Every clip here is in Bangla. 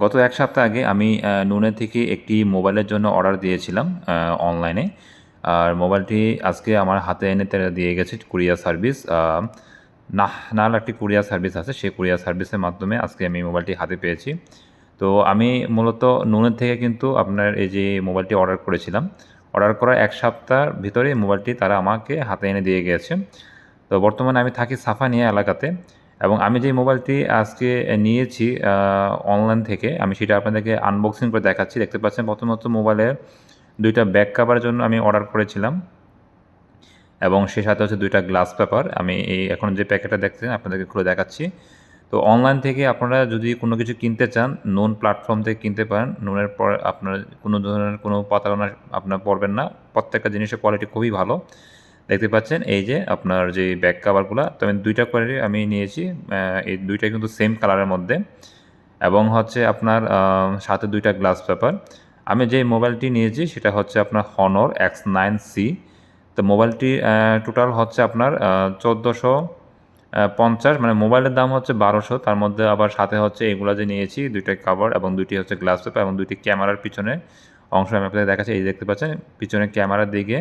গত এক সপ্তাহ আগে আমি নুনের থেকে একটি মোবাইলের জন্য অর্ডার দিয়েছিলাম অনলাইনে। আর মোবাইলটি আজকে আমার হাতে এনে দিয়ে গেছে কুরিয়ার সার্ভিস আহ, না নাল একটি কুরিয়ার সার্ভিস আছে সেই কুরিয়ার সার্ভিসের মাধ্যমে আজকে আমি মোবাইলটি হাতে পেয়েছি। তো আমি মূলত নুনের থেকে কিন্তু আপনার এই যে মোবাইলটি অর্ডার করেছিলাম অর্ডার করার এক সপ্তাহের ভিতরে মোবাইলটি তারা আমাকে হাতে এনে দিয়ে গিয়েছে তো বর্তমানে আমি থাকি সাফানিয়া এলাকাতে এবং আমি যে মোবাইলটি আজকে নিয়েছি অনলাইন থেকে, আমি সেটা আপনাদেরকে আনবক্সিং করে দেখাচ্ছি। দেখতে পাচ্ছেন প্রথমত মোবাইলের দুইটা ব্যাক কাভারের জন্য আমি অর্ডার করেছিলাম এবং সে সাথে হচ্ছে দুইটা গ্লাস পেপার আমি এই এখন যে প্যাকেটটা দেখছেন, আপনাদেরকে খুলে দেখাচ্ছি। তো অনলাইন থেকে আপনারা যদি কোনো কিছু কিনতে চান নুন প্ল্যাটফর্ম থেকে কিনতে পারেন নুনের পর আপনার কোনো ধরনের কোনো প্রতারণা আপনার পড়বেন না। প্রত্যেকটা জিনিসের কোয়ালিটি খুবই ভালো। দেখতে পাচ্ছেন, এই যে আপনার যে ব্যাক কাভারগুলো তো আমি দুইটা কোয়ালিটি আমি নিয়েছি এই দুইটা কিন্তু সেম কালারের মধ্যে। এবং হচ্ছে আপনার সাথে দুইটা গ্লাস পেপার আমি যে মোবাইলটি নিয়েছি, সেটা হচ্ছে আপনার হনর এক্স নাইন সি তো মোবাইলটি টোটাল হচ্ছে আপনার চোদ্দোশো পঞ্চাশ মানে মোবাইলের দাম হচ্ছে বারোশো। তার মধ্যে আবার সাথে হচ্ছে এগুলো যে নিয়েছি, দুইটা কাভার এবং দুইটি হচ্ছে গ্লাস পেপার এবং দুইটি ক্যামেরার পিছনে অংশ আমি আপনাদের দেখাচ্ছি। এই দেখতে পাচ্ছেন পিছনে ক্যামেরার দিকে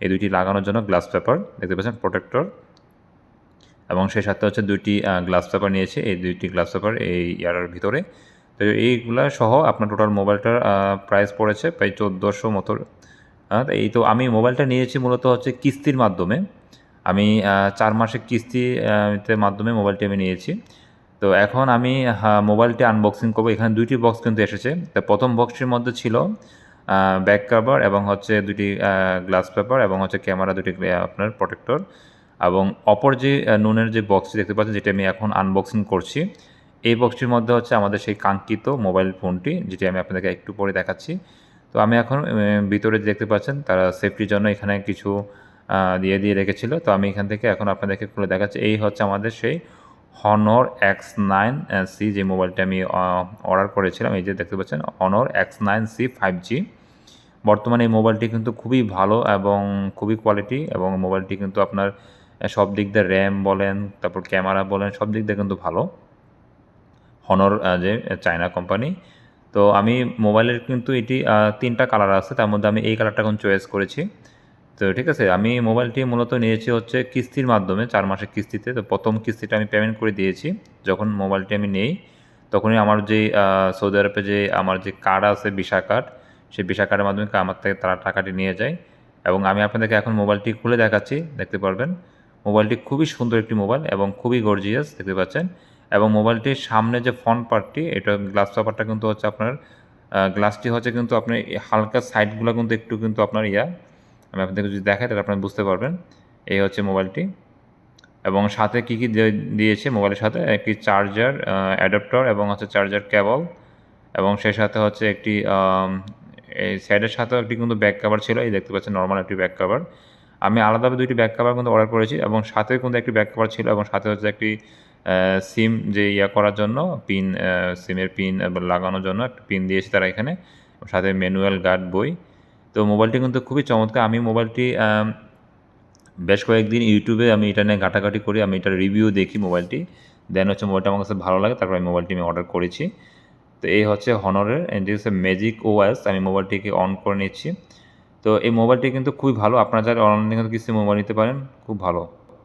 এই দুইটি লাগানোর জন্য গ্লাস পেপার দেখতে পাচ্ছেন প্রোটেক্টর এবং সেই সাথে হচ্ছে দুইটি গ্লাস পেপার নিয়েছি এই দুইটি গ্লাস পেপার এই ইয়ারের ভিতরে। তো এইগুলা সহ আপনার টোটাল মোবাইলটার প্রাইস পড়েছে প্রায় চোদ্দোশো মতো। এই তো আমি মোবাইলটা নিয়েছি মূলত হচ্ছে কিস্তির মাধ্যমে। আমি চার মাসের কিস্তি আহ, তে মাধ্যমে মোবাইলটি আমি নিয়েছি। তো এখন আমি মোবাইলটি আনবক্সিং করব। এখানে দুইটি বক্স কিন্তু এসেছে। তো প্রথম বক্সটির মধ্যে ছিল ব্যাক কাভার এবং হচ্ছে দুটি গ্লাস পেপার এবং হচ্ছে ক্যামেরা দুটি আপনার প্রোটেক্টর এবং অপর যে নুনের যে বক্সটি দেখতে পাচ্ছেন যেটা আমি এখন আনবক্সিং করছি, এই বক্সটির মধ্যে হচ্ছে আমাদের সেই কাঙ্ক্ষিত মোবাইল ফোনটি যেটি আমি আপনাদেরকে একটু পরে দেখাচ্ছি। তো আমি এখন ভিতরে দেখতে পাচ্ছেন তারা সেফটির জন্য এখানে কিছু দিয়ে দিয়ে রেখেছিল। তো আমি এখান থেকে এখন আপনাদেরকে খুলে দেখাচ্ছি। এই হচ্ছে আমাদের সেই হনর এক্স নাইন সি যে মোবাইলটা আমি অর্ডার করেছিলাম, এই যে দেখতে পাচ্ছেন Honor X nine C five G বর্তমানে এই মোবাইলটি কিন্তু খুবই ভালো এবং খুবই কোয়ালিটি এবং মোবাইলটি কিন্তু আপনার সব দিক দিয়ে র্যাম বলেন, তারপর ক্যামেরা বলেন, সব দিক দিয়ে কিন্তু ভালো। হনর যে চায়না কোম্পানি তো আমি মোবাইলের কিন্তু এটি তিনটা কালার আছে, তার মধ্যে আমি এই কালারটা এখন চয়েস করেছি। তো ঠিক আছে, আমি মোবাইলটি মূলত নিয়েছি হচ্ছে কিস্তির মাধ্যমে, চার মাসের কিস্তিতে। তো প্রথম কিস্তিটা আমি পেমেন্ট করে দিয়েছি, যখন মোবাইলটি আমি নেই, তখনই আমার যে সৌদি আরবে যে, আমার যে কার্ড আছে ভিসা কার্ড সেই ভিসা কার্ডের মাধ্যমে আমার থেকে তারা টাকাটি নিয়ে যায়। এবং আমি আপনাদেরকে এখন মোবাইলটি খুলে দেখাচ্ছি, দেখতে পারবেন। মোবাইলটি খুবই সুন্দর একটি মোবাইল এবং খুবই গর্জিয়াস দেখতে পাচ্ছেন। এবং মোবাইলটির সামনে যে ফ্রন্ট পার্টটি এটা গ্লাস পেপারটা কিন্তু হচ্ছে আপনার গ্লাসটি হচ্ছে কিন্তু আপনার হালকা সাইডগুলো কিন্তু একটু কিন্তু আপনার ইয়া। আমি আপনাদেরকে যদি দেখাই, তাহলে আপনারা বুঝতে পারবেন। এই হচ্ছে মোবাইলটি। এবং সাথে কী কী দিয়ে- দিয়েছে মোবাইলের সাথে? একটি চার্জার অ্যাডাপ্টার এবং হচ্ছে চার্জার কেবল এবং সেই সাথে হচ্ছে একটি এই সাইডের সাথেও একটি কিন্তু ব্যাক কাভার ছিল, এই দেখতে পাচ্ছেন নর্মাল একটি ব্যাক কাভার আমি আলাদাভাবে দুইটি ব্যাক কাভার কিন্তু অর্ডার করেছি এবং সাথে কিন্তু একটি ব্যাক কাভার ছিল এবং সাথে হচ্ছে একটি সিম যে ইয়া করার জন্য পিন সিমের পিন লাগানোর জন্য একটা পিন দিয়েছে তারা এখানে। সাথে ম্যানুয়াল গার্ড বই। তো মোবাইলটি কিন্তু খুবই চমৎকার। আমি মোবাইলটি বেশ কয়েকদিন ইউটিউবে আমি এটা নিয়ে ঘাটাঘাটি করি, আমি এটার রিভিউ দেখি মোবাইলটি দেন হচ্ছে মোবাইলটা আমার কাছে ভালো লাগে, তারপর আমি মোবাইলটি আমি অর্ডার করেছি। তো এই হচ্ছে হনরের এটি হচ্ছে ম্যাজিক ওএস আমি মোবাইলটিকে অন করে নিচ্ছি। তো এই মোবাইলটি কিন্তু খুবই ভালো, আপনারা যারা অনলাইনে কিন্তু কিছু মোবাইল নিতে পারেন, খুব ভালো।